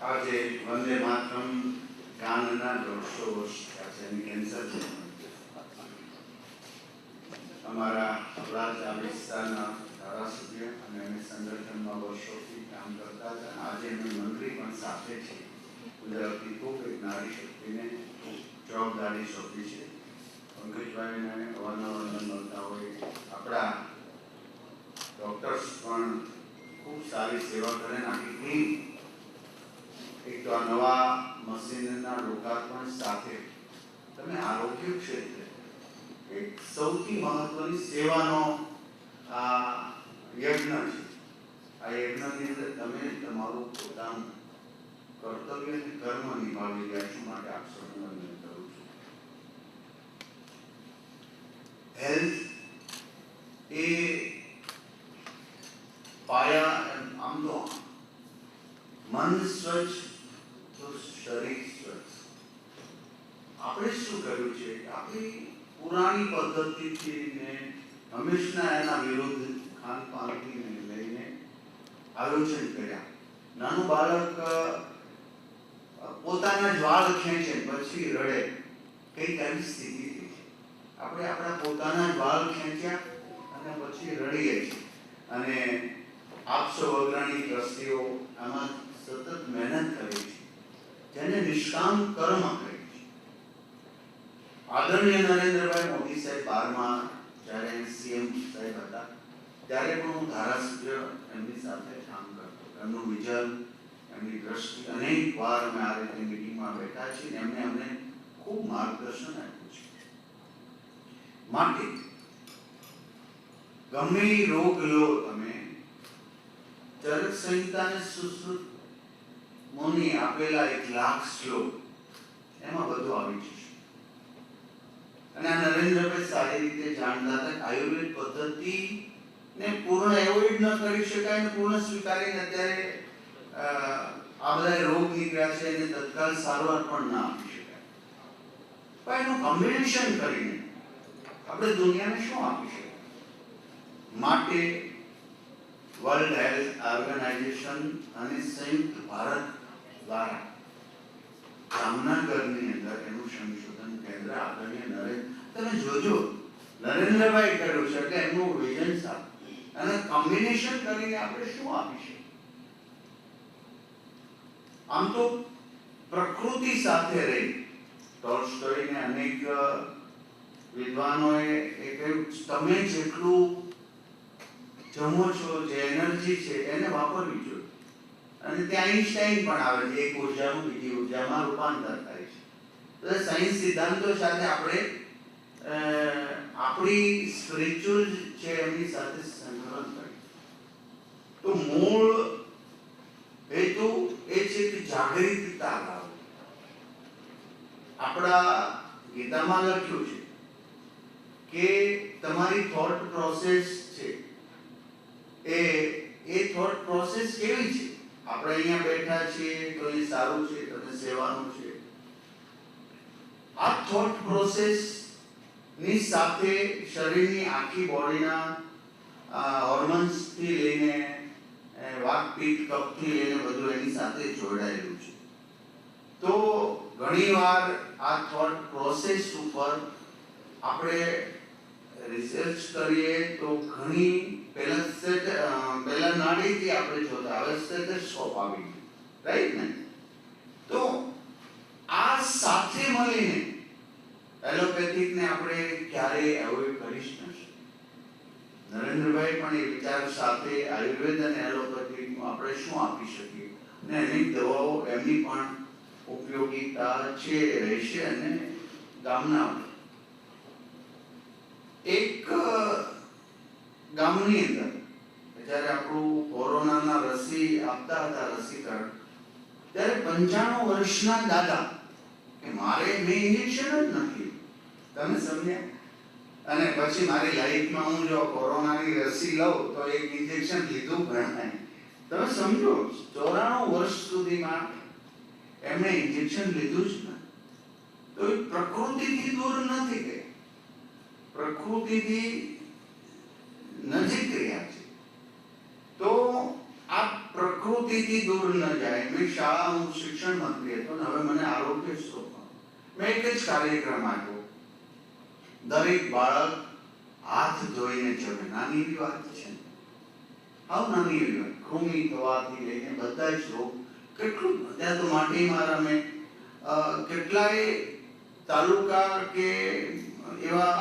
આજે વંદે માતરમ ગાનના દોઢસો વર્ષ થયા છે કેન્સર છે. અમારા અબડાસા વિસ્તારના ધારાસભ્ય અને અમે સંગઠનમાં વર્ષોથી કામ કરતા હતા. આજે અમે મંત્રી પણ સાથે છે. ગુજરાતની ખૂબ એક નારી શક્તિને જવાબદારી સોંપી છે. પંકજભાઈને અવારનવાર મળતા હોય. આપણા ડોક્ટર્સ પણ ખૂબ સારી સેવા કરે આખી ટીમ એક તો આ નવા મશીનના લોકાર્પણ સાથે તમે આરોગ્ય ક્ષેત્રે એક સૌથી મહત્વની સેવાનો આ યજ્ઞ છે. આ યજ્ઞની અંદર તમે તમારું પોતાનું કર્તવ્ય અને કર્મ નિભાવી રહ્યા છો માટે આપ સૌને વંદન કરું છું. હેલ્થ એ પાયા આમ તો મન સ્વચ્છ આપણે શું કર્યું છે? આપણી પુરાણી પદ્ધતિથી ને હંમેશા એના વિરુદ્ધ ખાનપાનથી લઈને આયોજન કર્યા. નાનું બાળક પોતાના જ વાળ ખેંચે, પછી રડે. કંઈક એવી સ્થિતિ થઈ છે. આપણે આપણા પોતાના જ વાળ ખેંચ્યા અને પછી રડીએ છીએ. અને આપસો સૌ અગ્રણી ટ્રસ્ટીઓ આમાં સતત મહેનત કરી જેને નિષ્કામ કર્મ કહે છે. આદરણીય નરેન્દ્રભાઈ મોદી સાહેબ બારમાં, જ્યારે સીએમ સાહેબ હતા, ત્યારે પણ હું ધારાસભ્ય એમની સાથે કામ કરતો. એમનું વિઝન એમની દ્રષ્ટિ, અનેક વાર અમે આ રીતે મિટિંગમાં બેઠા છીએ, એમને અમને ખૂબ માર્ગદર્શન આપ્યું છે. માટે ગમે રોગ લો તમે, ચરક સંહિતાને સુશ્રુત મુનિ આપેલા એક લાખ શ્લોક એમાં બધું આવી જશે અને આ નરેન્દ્રભાઈ સારી રીતે જાણતા હતા આયુર્વેદ પદ્ધતિ ને પૂર્ણ એવોઇડ ન કરી શકાય ને પૂર્ણ સ્વીકારીને અત્યારે આ બધા રોગ નીકળ્યા છે એને તત્કાલ સારવાર પણ ના આપી શકાય. પણ એનું કોમ્બિનેશન કરીને આપણે દુનિયાને શું આપી શકાય માટે વર્લ્ડ હેલ્થ ઓર્ગેનાઇઝેશન અને સંયુક્ત ભારત દ્વારા જામનગરની અંદર એનું સંશોધન કેન્દ્ર આદરણીય નરેન્દ્ર તમે જોજો, નરેન્દ્રભાઈ કર્યું છે એટલે એમનું વિઝન સારું. અને કોમ્બિનેશન કરીને આપણે શું આપીશું આમ તો પ્રકૃતિ સાથે રહી. ટોલ્સ્ટોયને અનેક વિદ્વાનોએ એ કહ્યું, તમે જેટલું જમો છો, જે એનર્જી છે, એને વાપરવી અને ત્યાં આઈન્સ્ટાઈન પણ આવે છે, એક ઉર્જાનું, બીજી ઉર્જામાં રૂપાંતર થાય છે. તો સાયન્સ સિદ્ધાંતો સાથે આપણે આપણી સ્પિરિચ્યુઅલ છે એમની સાથે સંકલન કરીએ. તો મૂળ હેતુ એ છે કે જાગૃતતા લાવો આપણા ગીતામાં લખ્યું છે કે તમારી થોટ પ્રોસેસ છે એ એ થોટ પ્રોસેસ કેવી છે? આપણે અહીંયા બેઠા છીએ તો એ સારું છે તમે સેવાનું છે. આ થોટ પ્રોસેસની સાથે શરીરની આખી બોડીના હોર્મોન્સથી લઈને વાક વાત કપથી લઈને બધું એની સાથે જોડાયેલું છે. તો ઘણીવાર આ થોટ પ્રોસેસ ઉપર આપણે રિસર્ચ કરીએ તો ઘણી પહેલા સેટ નાડીથી આપણે જોતા, હવે સ્ટેથોસ્કોપ આવી ગયું. રાઈટ ને? તો આ સાથે મળીને એલોપેથિક ને આપણે ક્યારેય એવોઇડ કરી શકીએ. નરેન્દ્રભાઈ પણ એ વિચાર સાથે આયુર્વેદ અને એલોપેથિકનું આપણે શું આપી શકીએ? અને એની દવાઓ એમની પણ ઉપયોગિતા છે, રહેશે અને ગામના એક ગામની અંદર જ્યારે આપણું કોરોનાના રસી આપતા હતા રસીકરણ, ત્યારે પંચાણું વર્ષના દાદા કે મારે મેં ઇન્જેક્શન જ નથી તમે સમજ્યા? અને પછી મારી લાઈફમાં હું જો કોરોનાની રસી લઉં તો એક ઇન્જેક્શન લીધું ગણાય તમે સમજો, ચોરાણું વર્ષ સુધીમાં એમણે ઇન્જેક્શન લીધું જ ન તો એ પ્રકૃતિથી દૂર નથી ગયા પ્રકૃતિથી નજીક રહ્યા છે. તો આ પ્રકૃતિથી દૂર ન જાય. મેં શાળા હું શિક્ષણ મંત્રી હતો ને હવે મને આરોગ્ય સ્ત્રોતમાં મેં એક જ કાર્યક્રમ આપ્યો. દરેક બાળક હાથ ધોઈને જમે. નાની એવી વાત છે. હાવ નાની એવી વાત. કૃમિ થવાથી લઈને બધા જ રોગ. કેટલું બધા તો માટીમાં રમે. કેટલાય તાલુકા કે એવા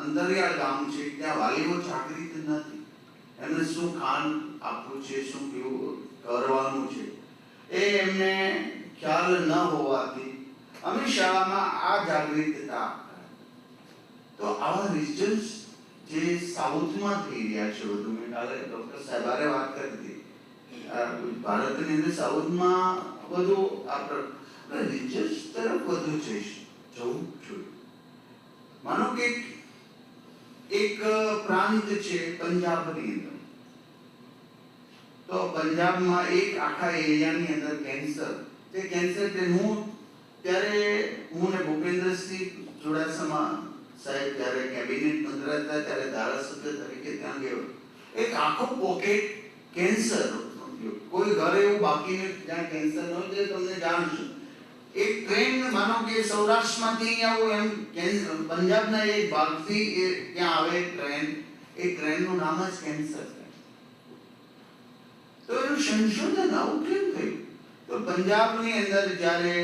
અં- અંતરિયાળ ગામ છે, ત્યાં વાલીઓ જાગૃત નથી. એમને શું ખાન આપવું છે, શું કેવું કરવાનું છે? એ એમને ખ્યાલ ન હોવાથી અમે શાળામાં આ જાગૃતતા તો આવા રિઝલ્ટ જે સાઉથમાં થઈ રહ્યા છે વધુ મેં કાલે ડોક્ટર સાહેબારે વાત કરી હતી. ભારતની અંદર સાઉથમાં વધુ આપણે રિઝલ્ટ તરફ વધુ જઈશ. જવું જોઈએ. માનો કે એક- પ્રાંત છે પંજાબની અંદર. તો પંજાબમાં એક આખા એરિયાની અંદર કેન્સર. તે કેન્સર તે હું ત્યારે, હું ને ભૂપેન્દ્રસિંહ ચુડાસમા સાહેબ ત્યારે કેબિનેટ મંત્રી હતા, ત્યારે ધારાસભ્ય તરીકે ત્યાં ગયો. એક આખો પોકેટ કેન્સર કોઈ ઘરે એવું બાકી નથી જ્યાં કેન્સર ન હોય તમને જાણશું. એક ટ્રેન માનો કે સૌરાષ્ટ્રમાંથી અહીંયા આવું એમ પંજાબના એક ભાગથી એ ત્યાં આવે ટ્રેન એ ટ્રેનનું નામ જ કેન્સર તો એનું સંશોધન આવું કેમ થયું? તો પંજાબની અંદર જ્યારે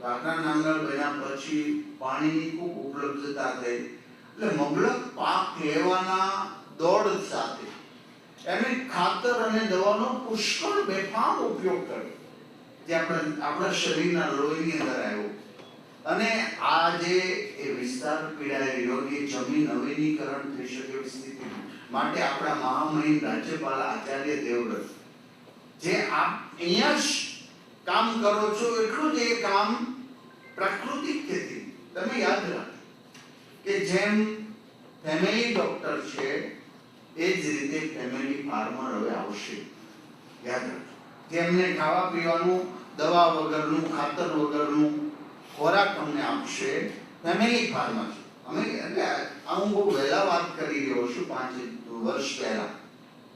વાઘા નાંગળ બન્યા પછી પાણીની ખૂબ ઉપલબ્ધતા થઈ. એટલે મબલક પાક લેવાના દોડ સાથે. એમને ખાતર અને દવાનો પુષ્કળ બેફામ ઉપયોગ કર્યો. જે આપણા આપણા શરીરના લોહીની અંદર આવ્યો. અને આ જે એ વિસ્તાર પીડાઈ રહ્યો, એ જમીન નવીનીકરણ થઈ શકે એવી સ્થિતિ માટે આપણા મહામહિમ રાજ્યપાલ આચાર્ય દેવવ્રત, જે આપ અહીંયા જ કામ કરો છો, એટલું જ એ કામ પ્રાકૃતિક ખેતી. તમે યાદ રાખો કે જેમ ફેમિલી ડોક્ટર છે, એ જ રીતે ફેમિલી ફાર્મર હવે આવશે. યાદ રાખજો. જેમને ખાવા પીવાનું, દવા વગરનું, ખાતર વગરનું ખોરાક અમને આપશે ફેમિલી ફાર્મર છે અમે એટલે આ હું બહુ વહેલા વાત કરી રહ્યો છું, પાંચ વર્ષ પહેલા.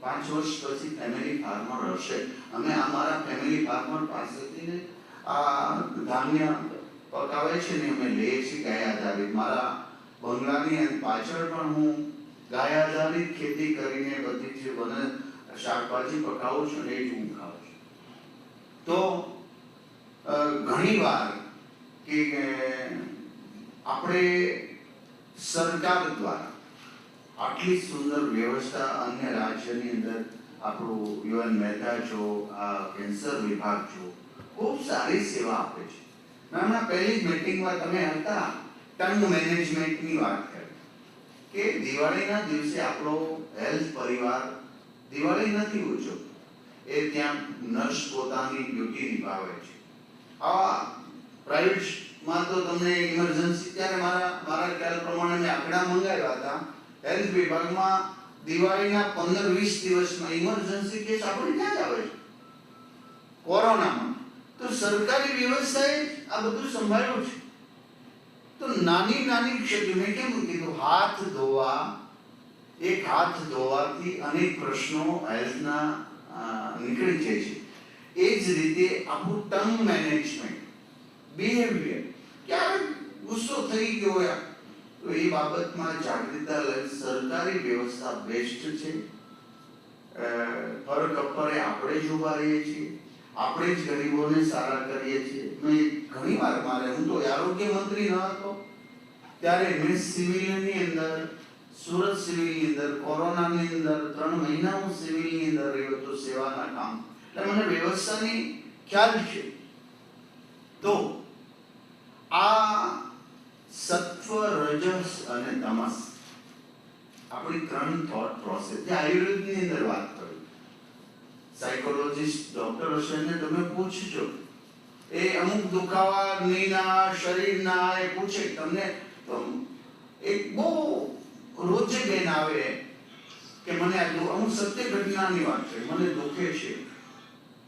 પાંચ વર્ષ પછી ફેમિલી ફાર્મર હશે. અમે અમારા ફેમિલી ફાર્મર પાસેથી આ ધાન્ય પકાવે છે ને અમે લઈએ છીએ ગાય આધારિત. મારા બંગલાની પાછળ પણ હું ગાય આધારિત ખેતી કરીને બધી જે વન શાકભાજી પકાવું છું ને એ જ હું તો ઘણીવાર કે આપણે સરકાર દ્વારા આટલી સુંદર વ્યવસ્થા અન્ય રાજ્યની અંદર આપણું યુએન મહેતા જો આ કેન્સર વિભાગ જો ખૂબ સારી સેવા આપે છે. નાના પહેલી જ મીટિંગમાં તમે હતા, ટંગ મેનેજમેન્ટની વાત કરી. કે દિવાળીના દિવસે આપણો હેલ્થ પરિવાર દિવાળી નથી ઉજવતો. એ ત્યાં નર્સ પોતાની ડ્યુટી નિભાવે છે. આવા પ્રાઇવેટમાં તો તમને ઇમરજન્સી ત્યારે મારા મારા ખ્યાલ પ્રમાણે મેં આંકડા મંગાવ્યા હતા. હેલ્થ વિભાગમાં દિવાળીના પંદર વીસ દિવસમાં ઇમરજન્સી કેસ આપણે ક્યાં જ આવે છે? કોરોનામાં. તો સરકારી વ્યવસ્થાએ આ બધું સંભાળ્યું છે. તો નાની નાની ક્ષેત્ર મેં કેમ કીધું? હાથ ધોવા, એક હાથ ધોવાથી અનેક પ્રશ્નો હેલ્થના નીકળી જાય છે. એ જ રીતે આપણું ટંગ મેનેજમેન્ટ બિહેવિયર ક્યારેક ગુસ્સો થઈ ગયો તો એ બાબતમાં જાગૃતતા લઈ સરકારી વ્યવસ્થા બેસ્ટ છે. પર કપરે આપણે જ ઊભા રહીએ છીએ. આપણે જ ગરીબોને સારા કરીએ છીએ. મેં ઘણી વાર મારે, હું તો આરોગ્ય મંત્રી ન હતો. ત્યારે મેં સિવિલની અંદર સુરત સિવિલની અંદર, કોરોનાની અંદર, ત્રણ મહિના હું સિવિલની અંદર રહ્યો હતો સેવાના કામ. એટલે મને વ્યવસ્થાની ખ્યાલ છે. તો આ સત્વ, રજસ અને તમસ આપણી ત્રણ થોટ પ્રોસેસ જે આયુર્વેદની અંદર વાત કરી. સાયકોલોજીસ્ટ ડોક્ટર હશે તમે પૂછજો. એ અમુક દુખાવા નીના શરીરના એ પૂછે. તમને તો એક બહુ રોજે બેન આવે કે મને આ અમુક સત્ય ઘટનાની વાત છે, મને દુખે છે.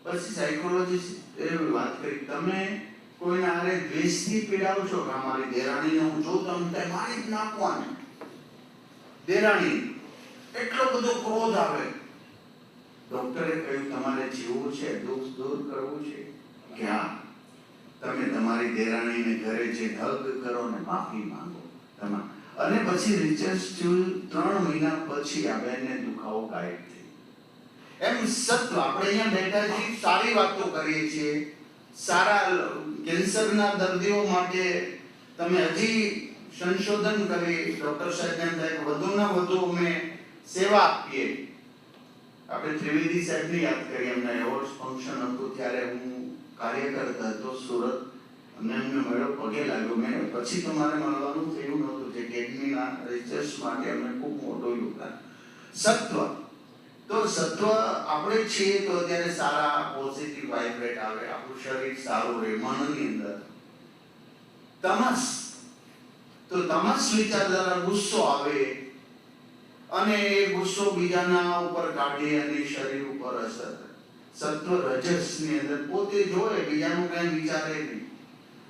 પછી સાયકોલોજીસ્ટ એ વાત કરી, તમે કોઈને હારે દ્વેષથી પીડાવ છો કે અમારી દેરાણીને હું જોઉં તો તમને મારી જ નાખવાને દેરાણી, એટલો બધો ક્રોધ આવે. ડોક્ટરે કહ્યું, તમારે જીવવું છે, દુઃખ દૂર કરવું છે. કે હા તમે તમારી દેરાણીને ઘરે જે હગ કરો ને માફી માંગો. તમા અને પછી રિચર્ડ સ્ટ્યુલ ત્રણ મહિના પછી આ બેનને દુખાવો ગાયબ થઈ એમ સત્વ આપણે અહીંયા બેઠા છીએ સારી વાતો કરીએ છીએ. સારા કેન્સરના દર્દીઓ માટે તમે હજી સંશોધન કરી, ડોક્ટર સાહેબ એમ થાય વધુ વધુને વધુ અમે સેવા આપીએ. આપણે ત્રિવેદી સાહેબને યાદ કરીએ એમના એવોર્ડ ફંક્શન હતું ત્યારે હું કાર્યકર્તા હતો સુરત. અને એમને મળ્યો પગે લાગ્યો. મેં પછી તો મારે મળવાનું થયું નહોતું. જે કેડમીના રિસર્ચ માટે અમને ખૂબ મોટો યોગદાન. સત્વ. તો સત્વ આપણે છીએ તો અત્યારે સારા પોઝિટિવ વાઇબ્રેટ આવે. આપણું શરીર સારું રહે, મનની અંદર. તમસ. તો તમસ વિચારધારા ગુસ્સો આવે અને એ ગુસ્સો બીજાના ઉપર કાઢે અને શરીર ઉપર અસર સત્વ રજસની અંદર પોતે જોવે, બીજાનું કઈ વિચારે નહીં.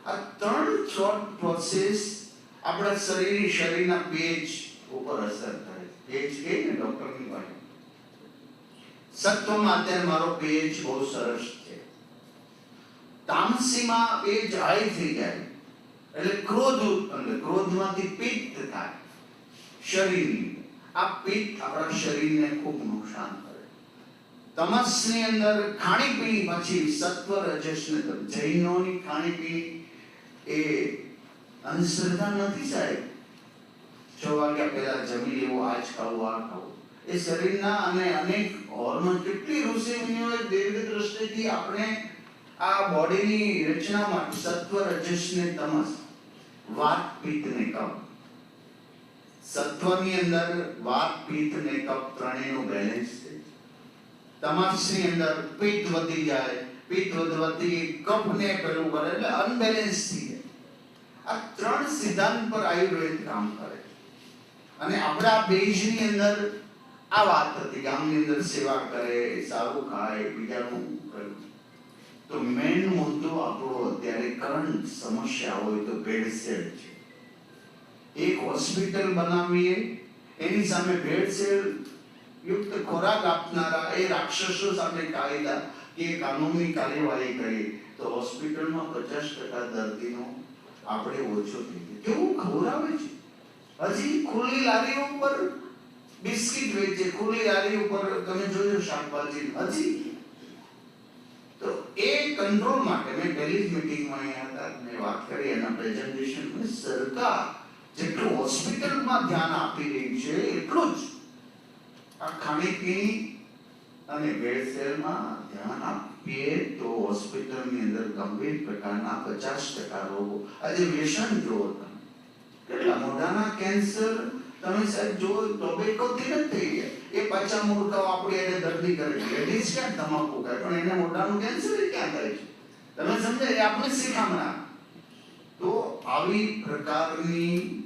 આ ત્રણ થોટ પ્રોસેસ આપણા શરીર, શરીરના પેજ ઉપર અસર કરે પેજ કે ને ડોક્ટરની ભાષા સત્વમાં અત્યારે મારો પેજ બહુ સરસ છે. તામસીમાં પેજ હાઈ થઈ જાય. એટલે ક્રોધ ઉત્પન્ન ક્રોધમાંથી પિત્ત થાય. શરીરની. આ પિત્ત આપણા શરીરને ખૂબ નુકસાન કરે. તમસની અંદર ખાણીપીણી પછી સત્વ રજસ જૈનોની ખાણીપીણી એ અંધશ્રદ્ધા નથી સાહેબ. છ વાગ્યા પહેલા જમી લેવું, આજ ખાવું, આ ખાવું. એ શરીરના અને અનેક હોર્મોન કેટલી ઋષિ મુનિઓએ દીર્ઘ દ્રષ્ટિથી આપણે આ બોડીની રચનામાં સત્વ રજસ ને તમસ વાત પિત્ત ને કફ સત્વની અંદર વાત પિત્ત ને કફ ત્રણેયનું બેલેન્સ છે. તમાસની અંદર પિત્ત વધી જાય પિત્ત વધવાથી કફને પેલું કરે, એટલે અનબેલેન્સ થઈ જાય આ ત્રણ સિદ્ધાંત પર આયુર્વેદ કામ કરે અને આપણા બેજની અંદર આ વાત હતી ગામની અંદર સેવા કરે, સારું ખાય, બીજાનું કર્યું તો મેન મુદ્દો આપણો અત્યારે કરંટ સમસ્યા હોય તો ભેળસેળ છે. એક હોસ્પિટલ બનાવીએ, એની સામે ભેળસેળ યુક્ત ખોરાક આપનારા એ રાક્ષસો સામે કાયદા કે કાનૂની કાર્યવાહી કરીએ તો હોસ્પિટલમાં પચાસ ટકા દર્દીનો આપણે ઓછો થઈ ગયો કેવું ખવડાવે છે? હજી ખુલ્લી લારી ઉપર બિસ્કિટ વેચે, ખુલ્લી લારી ઉપર તમે જોજો શાકભાજી. હજી? તો એ કંટ્રોલ માટે મેં પહેલી જ મિટિંગમાં અહીંયા હતા, મેં વાત કરી એના પ્રેઝન્ટેશનમાં સરકાર જેટલું હોસ્પિટલમાં ધ્યાન આપી રહી છે, એટલું જ. આ ખાણીપીણી અને ભેળસેળમાં ધ્યાન આપીએ તો હોસ્પિટલની અંદર ગંભીર પ્રકારના પચાસ ટકા રોગો. આજે વ્યસન જુઓ તમે. કેટલા મોઢાના કેન્સર તમે સાહેબ જો ટોબેકોથી નથી થઈ ગયા. એ પાછા મૂર્ખાઓ આપણી એને દર્દી કરે લેડીઝ ક્યાં તમાકુ કરે પણ એને મોઢાનું કેન્સર ક્યાં થાય છે? તમે સમજે, એ આપણે શીખામણા. તો આવી પ્રકારની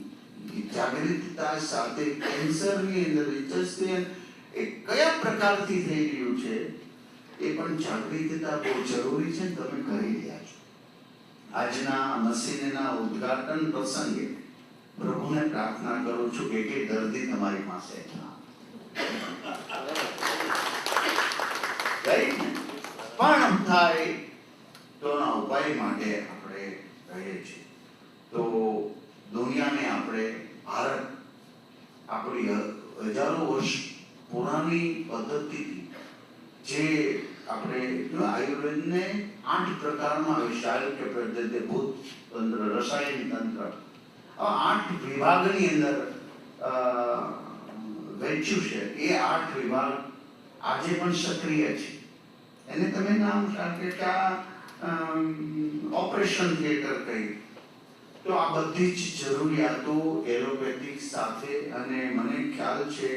જાગૃતતા સાથે કેન્સરની અંદર રિસર્ચથી એ કયા પ્રકારથી થઈ રહ્યું છે? એ પણ જાગૃતતા બહુ જરૂરી છે તમે કરી રહ્યા છો. આજના મશીનના ઉદ્ઘાટન પ્રસંગે પ્રભુને પ્રાર્થના કરું છું કે કે દર્દી તમારી પાસે? પણ થાય તો ઉપાય માટે આપણે રહીએ છીએ. તો દુનિયાને આપણે ભારત આપણી હજારો વર્ષ પુરાણી પદ્ધતિથી જે આપણે આયુર્વેદને આઠ પ્રકારમાં વિશાળ કે પદ્ધતિ ભૂત તંત્ર, રસાયણ તંત્ર. આઠ વિભાગની અંદર વહેંચ્યું છે. એ આઠ વિભાગ આજે પણ સક્રિય છે. એને તમે નામ સાથે ઓપરેશન થિયેટર કહી. તો આ બધી જ જરૂરિયાતો એલોપેથિક સાથે અને મને ખ્યાલ છે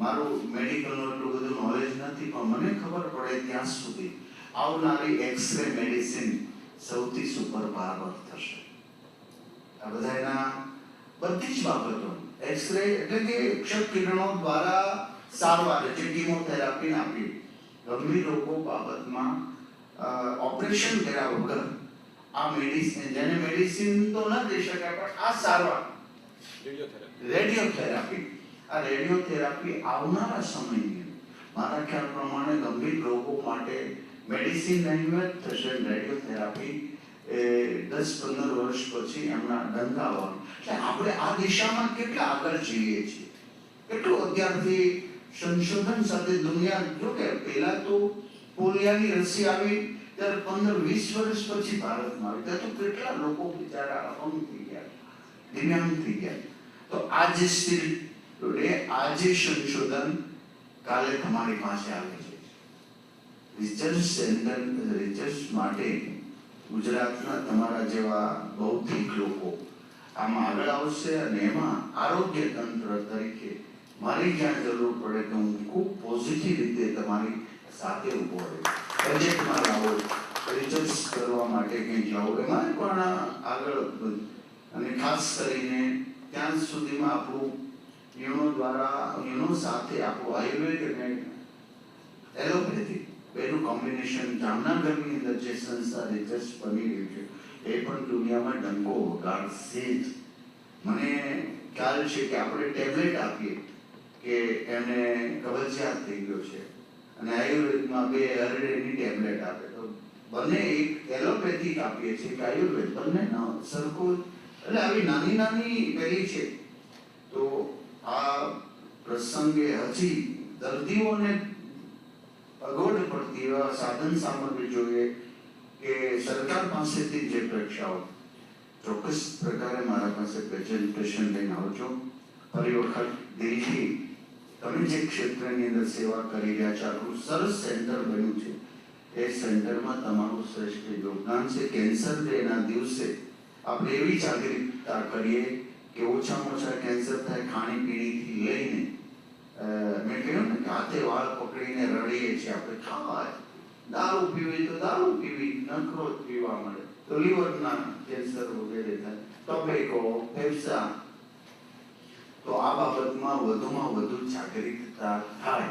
મારું મેડિકલનું એટલું બધું નોલેજ નથી પણ મને ખબર પડે ત્યાં સુધી આવનારી એક્સરે મેડિસિન સૌથી સુપર પાવર થશે. આ બધા એના બધી જ બાબતો. એક્સરે એટલે કે ક્ષ કિરણો દ્વારા સારવાર જે કીમોથેરાપી આપી. ગંભીર રોગો બાબતમાં ઓપરેશન કર્યા વગર આ મેડિસિન જેને મેડિસિન તો ન કહી શકાય પણ આ સારવાર. રેડિયોથેરાપી રેડિયોથેરાપી આ રેડિયોથેરાપી આવનારા સમયની મારા ખ્યાલ પ્રમાણે ગંભીર રોગો માટે મેડિસિન નહીં હોય થશે રેડિયોથેરાપી એ દસ પંદર વર્ષ પછી એમના ધંધા એટલે આપણે આ દિશામાં કેટલા આગળ જઈએ છીએ? કેટલું અત્યારથી સંશોધન સાથે દુનિયા, જો કે તો પોલિયાની રસી આવી, ત્યારે પંદર વીસ વર્ષ પછી ભારતમાં આવી. ત્યારે તો કેટલા લોકો બિચારા અપંગ થઈ ગયા, દિવ્યાંગ થઈ ગયા. તો આ જે સ્થિતિ આ આજે સંશોધન કાલે તમારી પાસે આવે છે. રિસર્ચ સેન્ટર રિસર્ચ માટે ગુજરાતના તમારા જેવા બૌદ્ધિક લોકો આમાં આગળ આવશે અને એમાં આરોગ્ય તંત્ર તરીકે મારી જ્યાં જરૂર પડે તો હું ખૂબ પોઝિટિવ રીતે તમારી સાથે ઊભો રહીશ. બજેટમાં લાવો રિસર્ચ કરવા માટે કંઈક લાવો. એમાં પણ આગળ અને ખાસ કરીને ત્યાં સુધીમાં આપણું યુનો દ્વારા યુનો સાથે આપણું આયુર્વેદ અને એલોપેથી. બેનું કોમ્બિનેશન જામનગરની અંદર જે સંસ્થા જસ્ટ બની રહ્યું છે, એ પણ દુનિયામાં ડંકો વગાડશે જ. મને ખ્યાલ છે કે આપણે ટેબ્લેટ આપીએ કે એને કબજિયાત થઈ ગયો છે. અને આયુર્વેદમાં બે હરડેની ટેબ્લેટ આપે. તો બંને એક એલોપેથિક આપીએ છીએ કે આયુર્વેદ. બંનેનો સરખો એટલે આવી નાની નાની પેલી છે. તો આ પ્રસંગે હજી દર્દીઓને અગવડ પડતી એવા સાધન સામગ્રી જોઈએ કે સરકાર પાસેથી જે અપેક્ષાઓ ચોક્કસ પ્રકારે મારા પાસે પ્રેઝન્ટેશન લઈને આવજો ફરી વખત દિલથી તમે જે ક્ષેત્રની અંદર સેવા કરી રહ્યા છો આટલું સરસ સેન્ટર બન્યું છે. એ સેન્ટરમાં તમારું શ્રેષ્ઠ યોગદાન છે. કેન્સર ડેના દિવસે આપણે એવી જાગૃતતા કરીએ કે ઓછામાં ઓછા કેન્સર થાય ખાણીપીણીથી લઈને મેં કહ્યું ને હાથે વાળ પકડીને રડીએ છીએ આપણે ખાવા દારૂ પીવી તો દારૂ પીવી નખરો જ પીવા મળે. તો લીવરના કેન્સર વગેરે થાય. ટોબેકો ફેફસા. તો આ બાબતમાં વધુમાં વધુ જાગૃતતા થાય.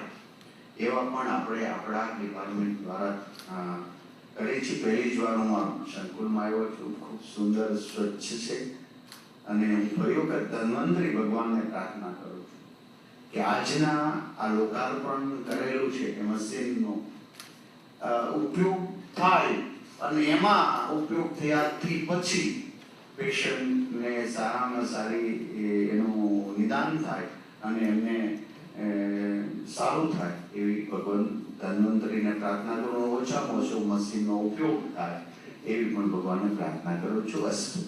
એવા પણ આપણે આપણા ડિપાર્ટમેન્ટ દ્વારા અ, કરીએ છીએ. પહેલી જ વાર હું શંકુલમાં આવ્યો છું. ખૂબ સુંદર સ્વચ્છ છે. અને ફરી વખત ધન્વંતરી ભગવાનને પ્રાર્થના કરું છું કે આજના આ લોકાર્પણ કરેલું છે એ મશીનનો ઉપયોગ થાય અને એમાં ઉપયોગ થયાથી પછી પેશન્ટને સારામાં સારી એનું નિદાન થાય અને એમને સારું થાય એવી ભગવાન ધન્વંતરીને પ્રાર્થના કરું. ઓછામાં ઓછો મશીનનો ઉપયોગ થાય એવી પણ ભગવાનને પ્રાર્થના કરું છું. અસ્તુ.